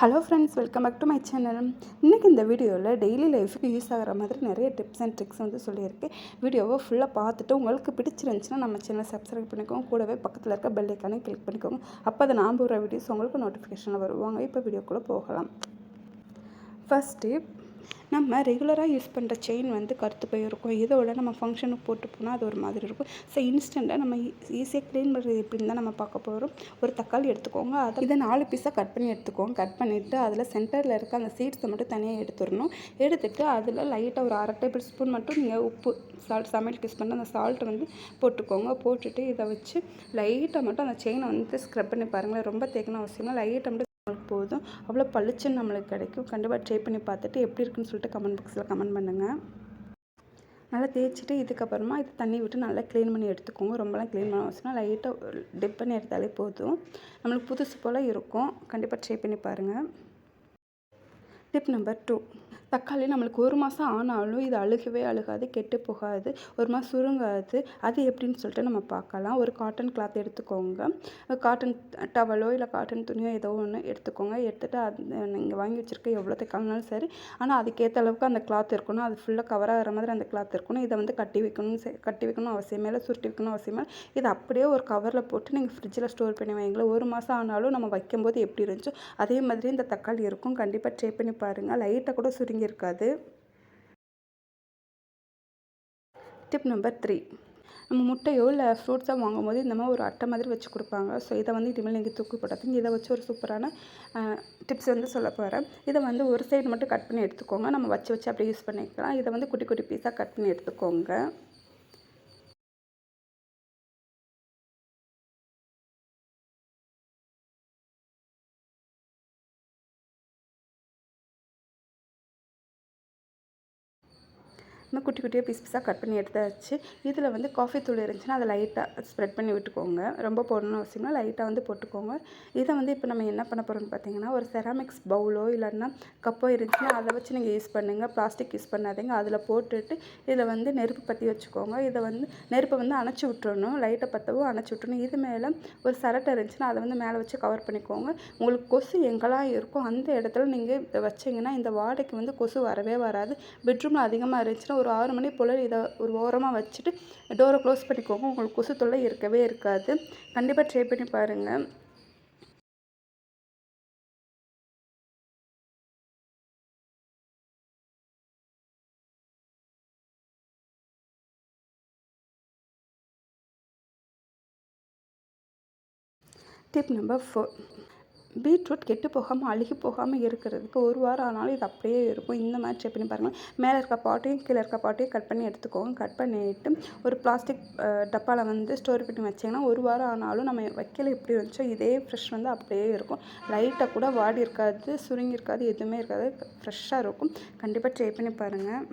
Hello friends welcome back to my channel இன்றைக்கி இந்த வீடியோவில் டெய்லி லைஃபுக்கு யூஸ் ஆகிற மாதிரி நிறைய டிப்ஸ் அண்ட் ட்ரிக்ஸ் வந்து சொல்லியிருக்கேன் வீடியோவை ஃபுல்லாக பார்த்துட்டு உங்களுக்கு பிடிச்சிருந்துச்சுன்னா நம்ம சேனலை சப்ஸ்கிரைப் பண்ணிக்கோங்க. கூடவே பக்கத்தில் இருக்க பெல் ஐக்கானே கிளிக் பண்ணிக்கோங்க. அப்போ அதை நான் போகிற வீடியோஸ் உங்களுக்கு நோட்டிஃபிகேஷனில் வருவாங்க இப்போ வீடியோக்குள்ளே போகலாம். ஃபஸ்ட் டிப் நம்ம ரெகுலராக யூஸ் பண்ணுற செயின் வந்து கருத்து போயிருக்கும் இதோட நம்ம ஃபங்க்ஷனுக்கு போட்டு போனால் அது ஒரு மாதிரி இருக்கும். ஸோ இன்ஸ்டண்ட்டாக நம்ம ஈஸியாக க்ளீன் பண்ணுறது எப்படின்னு தான் நம்ம பார்க்க போகிறோம் ஒரு தக்காளி எடுத்துக்கோங்க. அதை இதை நாலு பீஸாக கட் பண்ணி எடுத்துக்கோங்க. கட் பண்ணிவிட்டு அதில் சென்டரில் இருக்க அந்த சீட்ஸை மட்டும் தனியாக எடுத்துடணும். எடுத்துகிட்டு அதில் லைட்டாக ஒரு அரை டேபிள் ஸ்பூன் மட்டும் நீங்கள் உப்பு சால்ட் சமையலுக்கு யூஸ் பண்ண அந்த சால்ட்டை வந்து போட்டுக்கோங்க. போட்டுட்டு இதை வச்சு லைட்டாக மட்டும் அந்த செயினை வந்து ஸ்க்ரப் பண்ணி பாருங்களேன். ரொம்ப தேக்கணும் அவசியமாக லைட்டாக மட்டும் போதும். அவ்வளோ பளிச்சுன்னு நம்மளுக்கு கிடைக்கும். கண்டிப்பாக ட்ரை பண்ணி பார்த்துட்டு எப்படி இருக்குன்னு சொல்லிட்டு கமெண்ட் பாக்ஸில் கமெண்ட் பண்ணுங்கள் நல்லா தேய்ச்சிட்டு இதுக்கப்புறமா இது தண்ணி விட்டு நல்லா க்ளீன் பண்ணி எடுத்துக்கோங்க. ரொம்பலாம் க்ளீன் பண்ண அவசியம் லைட்டாக டிப் பண்ணி எடுத்தாலே போதும். நம்மளுக்கு புதுசு போல் இருக்கும். கண்டிப்பாக ட்ரை பண்ணி பாருங்கள் டிப் நம்பர் டூ தக்காளி நம்மளுக்கு ஒரு மாதம் ஆனாலும் இது அழுகவே அழுகாது கெட்டு போகாது ஒரு மாதம் சுருங்காது. அது எப்படின்னு சொல்லிட்டு நம்ம பார்க்கலாம். ஒரு காட்டன் கிளாத் எடுத்துக்கோங்க. காட்டன் டவலோ இல்லை காட்டன் துணியோ ஏதோ ஒன்று எடுத்துக்கோங்க. எடுத்துகிட்டு அது நீங்கள் வாங்கி வச்சுருக்க எவ்வளோ தைக்காலனாலும் சரி. ஆனால் அதுக்கேற்ற அளவுக்கு அந்த கிளாத் இருக்கணும். அது ஃபுல்லாக கவர் ஆகிற மாதிரி அந்த கிளாத் இருக்கணும். இதை வந்து கட்டி வைக்கணும் கட்டி வைக்கணும் அவசியமே இல்லை சுருட்டி வைக்கணும் அவசியமே இதை அப்படியே ஒரு கவரில் போட்டு நீங்கள் ஃப்ரிட்ஜில் ஸ்டோர் பண்ணி வைங்களேன். ஒரு மாதம் ஆனாலும் நம்ம வைக்கும்போது எப்படி இருந்துச்சோ அதே மாதிரி இந்த தக்காளி இருக்கும். கண்டிப்பாக ட்ரை பண்ணி பாருங்கள் லைட்டாக கூட சுருங்கி இருக்காது டிப் நம்பர் த்ரீ நம்ம முட்டையோ இல்லை ஃப்ரூட்ஸாக வாங்கும்போது இந்த மாதிரி ஒரு அட்டை மாதிரி வச்சு கொடுப்பாங்க. ஸோ இதை வந்து இனிமேல் நீங்கள் தூக்கி போடாதீங்க. இதை வச்சு ஒரு சூப்பரான டிப்ஸ் வந்து சொல்ல போகிறேன் இதை வந்து ஒரு சைடு மட்டும் கட் பண்ணி எடுத்துக்கோங்க. நம்ம வச்சு வச்சு அப்படியே யூஸ் பண்ணிக்கலாம். இதை வந்து குட்டி குட்டி பீஸாக கட் பண்ணி எடுத்துக்கோங்க. நம்ம குட்டி குட்டியாக பீஸ் பீஸாக கட் பண்ணி எடுத்தாச்சு. இதில் வந்து காஃபி தூள் இருந்துச்சுன்னா அதை லைட்டாக ஸ்ப்ரெட் பண்ணி விட்டுக்கோங்க. ரொம்ப போடணும்னு அவசியம்னா லைட்டாக வந்து போட்டுக்கோங்க. இதை வந்து இப்போ நம்ம என்ன பண்ண போகிறோம்னு பார்த்தீங்கன்னா ஒரு செராமிக்ஸ் பவுலோ இல்லைன்னா கப்போ இருந்துச்சுன்னா அதை வச்சு நீங்கள் யூஸ் பண்ணுங்கள் பிளாஸ்டிக் யூஸ் பண்ணாதீங்க. அதில் போட்டுட்டு இதில் வந்து நெருப்பு பற்றி வச்சுக்கோங்க. இதை வந்து நெருப்பை வந்து அணைச்சி விட்டுறணும். லைட்டை பற்றவும் அணைச்சி விட்டுறணும். இது மேலே ஒரு சரட்டை இருந்துச்சுன்னா அதை வந்து மேலே வச்சு கவர் பண்ணிக்கோங்க. உங்களுக்கு கொசு எங்கெல்லாம் இருக்கும் அந்த இடத்துல நீங்கள் இதை வச்சிங்கன்னா இந்த வாடைக்கு வந்து கொசு வரவே வராது. பெட்ரூமில் அதிகமாக இருந்துச்சுன்னா ஒரு ஆறு மணி போல் இதை ஒரு ஓரமாக வச்சுட்டு டோரை க்ளோஸ் பண்ணிக்கோங்க. உங்களுக்கு கொசு தொல்லை இருக்கவே இருக்காது. கண்டிப்பாக ட்ரை பண்ணி பாருங்கள் டிப் நம்பர் ஃபோர் பீட்ரூட் கெட்டு போகாமல் அழுகி போகாமல் இருக்கிறதுக்கு ஒரு வாரம் ஆனாலும் இது அப்படியே இருக்கும். இந்த மாதிரி ட்ரை பண்ணி பாருங்கள் மேலே இருக்க பாட்டையும் கீழே இருக்க பாட்டையும் கட் பண்ணி எடுத்துக்கோங்க. கட் பண்ணிவிட்டு ஒரு பிளாஸ்டிக் டப்பாவில் வந்து ஸ்டோர் பண்ணி வச்சிங்கன்னா ஒரு வாரம் ஆனாலும் நம்ம வைக்கல எப்படி இருந்துச்சோ இதே ஃப்ரெஷ் வந்து அப்படியே இருக்கும். லைட்டாக கூட வாடி இருக்காது சுருங்கி இருக்காது எதுவுமே இருக்காது. ஃப்ரெஷ்ஷாக இருக்கும். கண்டிப்பாக ட்ரை பண்ணி பாருங்கள்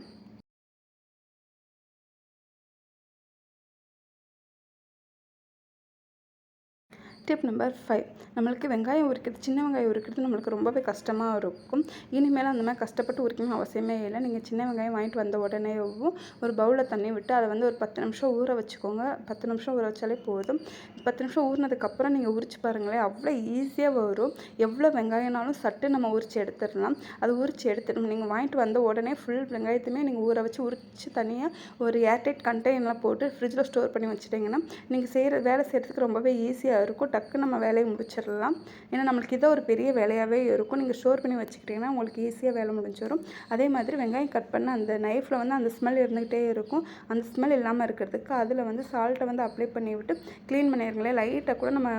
டிப் நம்பர் ஃபைவ் நம்மளுக்கு வெங்காயம் உரிக்கிறது சின்ன வெங்காயம் உரிக்கிறது நம்மளுக்கு ரொம்பவே கஷ்டமாக இருக்கும். இனிமேல் அந்த மாதிரி கஷ்டப்பட்டு உரிக்கணும் அவசியமே இல்லை. நீங்கள் சின்ன வெங்காயம் வாங்கிட்டு வந்த உடனேவும் ஒரு பவுலில் தண்ணி விட்டு அதை வந்து ஒரு பத்து நிமிஷம் ஊற வச்சுக்கோங்க. பத்து நிமிஷம் ஊற வச்சாலே போதும். பத்து நிமிஷம் ஊறினதுக்கப்புறம் நீங்கள் உரிச்சு பாருங்களேன் அவ்வளோ ஈஸியாக வரும். எவ்வளோ வெங்காயம்னாலும் சட்டு நம்ம உரித்து எடுத்துடலாம். அது உரித்து எடுத்துடணும் நீங்கள் வாங்கிட்டு வந்த உடனே ஃபுல் வெங்காயத்தையுமே நீங்கள் ஊற வச்சு உரித்து தனியாக ஒரு ஏர்டைட் கண்டெய்னரில் போட்டு ஃப்ரிட்ஜில் ஸ்டோர் பண்ணி வச்சுட்டிங்கன்னா நீங்கள் செய்கிற வேலை செய்கிறதுக்கு ரொம்பவே ஈஸியாக இருக்கும். டக்கு நம்ம வேலையை முடிச்சிடலாம். ஏன்னா நம்மளுக்கு இதை ஒரு பெரிய வேலையாகவே இருக்கும். நீங்கள் ஸ்டோர் பண்ணி வச்சுக்கிட்டிங்கன்னா உங்களுக்கு ஈஸியாக வேலை முடிஞ்சிடும் அதே மாதிரி வெங்காயம் கட் பண்ண அந்த நைஃப்பில் வந்து அந்த ஸ்மெல் இருந்துக்கிட்டே இருக்கும். அந்த ஸ்மெல் இல்லாமல் இருக்கிறதுக்கு அதில் வந்து சால்ட்டை வந்து அப்ளை பண்ணி விட்டு க்ளீன் பண்ணிடுங்களேன் லைட்டாக கூட நம்ம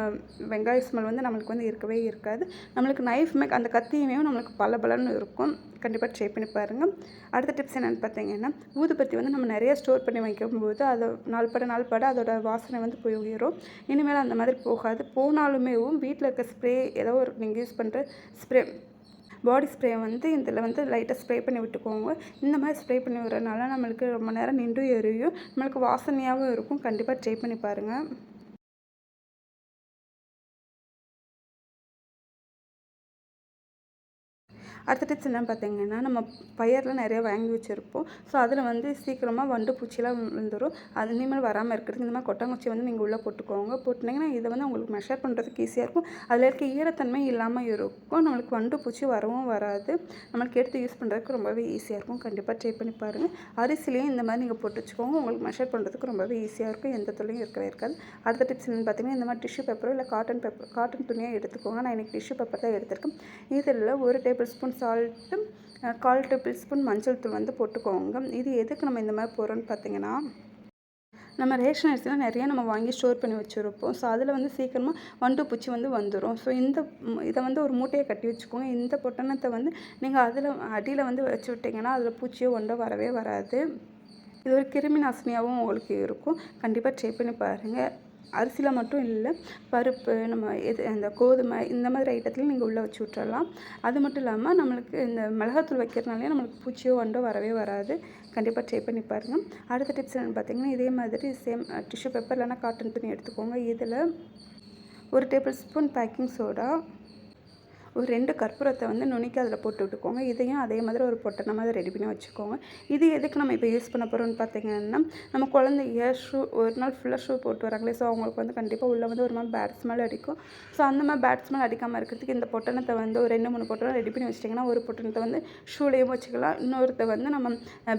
வெங்காய ஸ்மெல் வந்து நம்மளுக்கு வந்து இருக்கவே இருக்காது. நம்மளுக்கு நைஃப் மேக் அந்த கத்தியுமே நம்மளுக்கு பல பலன்னு இருக்கும். கண்டிப்பாக ட்ரை பண்ணி பாருங்கள் அடுத்த டிப்ஸ் என்னென்னு பார்த்தீங்கன்னா ஊதுபத்தி வந்து நம்ம நிறைய ஸ்டோர் பண்ணி வைக்கும்போது அதை நாள் பட நாள் பட அதோட வாசனை வந்து போய் உயரும். இனிமேல் அந்த மாதிரி போகாது. போனாலுமேவும் வீட்டில் இருக்க ஸ்ப்ரே ஏதோ ஒரு நீங்கள் யூஸ் பண்ணுற ஸ்ப்ரே பாடி ஸ்ப்ரே வந்து இதில் வந்து லைட்டாக ஸ்ப்ரே பண்ணி விட்டுக்கோங்க. இந்த மாதிரி ஸ்ப்ரே பண்ணி விடுறதுனால நம்மளுக்கு ரொம்ப நேரம் நின்று எரியும். நம்மளுக்கு வாசனையாகவும் இருக்கும். கண்டிப்பாக ட்ரை பண்ணி பாருங்கள் அடுத்த டிப்ஸ் என்னென்னு பார்த்தீங்கன்னா நம்ம பயிரெலாம் நிறைய வாங்கி வச்சுருப்போம். ஸோ அதில் வந்து சீக்கிரமாக வண்டு பூச்சிலாம் விழுந்துடும் அது இனிமேல் வராமல் இருக்கிறதுக்கு இந்த மாதிரி கொட்டாங்குச்சி வந்து நீங்கள் உள்ளே போட்டுக்கோங்க. போட்டுனீங்கன்னா இதை வந்து உங்களுக்கு மெஷர் பண்ணுறதுக்கு ஈஸியாக இருக்கும். அதில் இருக்க ஈரத்தன்மை இல்லாமல் இருக்கும். நம்மளுக்கு வண்டு பூச்சி வரவும் வராது. நம்மளுக்கு எடுத்து யூஸ் பண்ணுறதுக்கு ரொம்பவே ஈஸியாக இருக்கும். கண்டிப்பாக ட்ரை பண்ணி பாருங்கள் அரிசிலையும் இந்த மாதிரி நீங்கள் போட்டு வச்சுக்கோங்க. உங்களுக்கு மெஷர் பண்ணுறதுக்கு ரொம்பவே ஈஸியாக இருக்கும். எந்த தொல்லையும் இருக்கவே இருக்காது. அடுத்த டிப்ஸ் என்னென்னு பார்த்தீங்கன்னா இந்த மாதிரி டிஷ்யூ பேப்பரோ இல்லை காட்டன் பேப்பர் காட்டன் துணியாக எடுத்துக்கோங்க. நான் இன்றைக்கி டிஷ்யூ பேப்பர் தான் எடுத்திருக்கேன். இதில் ஒரு டேபிள் ஸ்பூன் சால்ட்டு கால் டேபிள் ஸ்பூன் மஞ்சள் தூள் வந்து போட்டுக்கோங்க. இது எதுக்கு நம்ம இந்த மாதிரி போகிறோம்னு பார்த்தீங்கன்னா நம்ம ரேஷன் அரிசிலாம் நிறையா நம்ம வாங்கி ஸ்டோர் பண்ணி வச்சுருப்போம். ஸோ அதில் வந்து சீக்கிரமாக வண்டு பூச்சி வந்து வந்துடும் ஸோ இந்த இதை வந்து ஒரு மூட்டையை கட்டி வச்சுக்கோங்க. இந்த பொட்டணத்தை வந்து நீங்கள் அதில் அடியில் வந்து வச்சு விட்டிங்கன்னா அதில் பூச்சியோ ஒன்றோ வரவே வராது. இது ஒரு கிருமி நாசினியாகவும் உங்களுக்கு இருக்கும். கண்டிப்பாக ட்ரை பண்ணி பாருங்கள் அரிசியில் மட்டும் இல்லை பருப்பு நம்ம எது இந்த கோதுமை இந்த மாதிரி ஐட்டத்துலையும் நீங்கள் உள்ளே வச்சு விட்றலாம் அது மட்டும் இல்லாமல் நம்மளுக்கு இந்த மிளகாத்தூள் வைக்கிறதுனாலே நம்மளுக்கு பூச்சியோ வண்டோ வரவே வராது. கண்டிப்பாக ட்ரை பண்ணி பாருங்கள் அடுத்த டிப்ஸ் என்னென்னு பார்த்தீங்கன்னா இதே மாதிரி சேம் டிஷ்யூ பேப்பர் இல்லைன்னா காட்டன் துணி எடுத்துக்கோங்க. இதில் ஒரு டேபிள் ஸ்பூன் பேக்கிங் சோடா ஒரு ரெண்டு கற்பூரத்தை வந்து நுணுக்கி அதில் போட்டு விட்டுக்கோங்க. இதையும் அதே மாதிரி ஒரு பொட்டனை மாதிரி ரெடி பண்ணி வச்சுக்கோங்க. இது எதுக்கு நம்ம இப்போ யூஸ் பண்ண போகிறோம்னு பார்த்தீங்கன்னா நம்ம குழந்தைங்க ஷூ ஒரு நாள் ஃபுல்லாக ஷூ போட்டு வராங்களே ஸோ அவங்களுக்கு வந்து கண்டிப்பாக உள்ளே வந்து ஒரு மாதிரி பேட் ஸ்மெல் அடிக்கும். ஸோ அந்த மாதிரி பேட் ஸ்மெல் அடிக்காமல் இருக்கிறதுக்கு இந்த பொட்டணத்தை வந்து ஒரு ரெண்டு மூணு பொட்டணம் ரெடி பண்ணி வச்சிட்டிங்கன்னா ஒரு பொட்டணத்தை வந்து ஷூலேயும் வச்சுக்கலாம். இன்னொருத்த வந்து நம்ம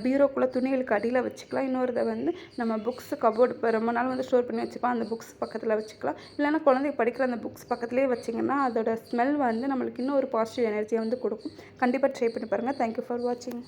பீரோக்குள்ளே துணிகளுக்கு அடியில் வச்சுக்கலாம். இன்னொருத்த வந்து நம்ம புக்ஸ் கபோர்டு இப்போ ரொம்ப நாள் வந்து ஸ்டோர் பண்ணி வச்சுப்போம் அந்த புக்ஸ் பக்கத்தில் வச்சுக்கலாம். இல்லைன்னா குழந்தைங்க படிக்கிற அந்த புக்ஸ் பக்கத்துலேயே வச்சிங்கன்னா அதோட ஸ்மெல் வந்து நம்மளுக்கு இன்னும் ஒரு பாசிட்டிவ் எனர்ஜியை வந்து கொடுக்கும். கண்டிப்பாக ட்ரை பண்ணி பாருங்கள் தேங்க்யூ ஃபார் வாட்சிங்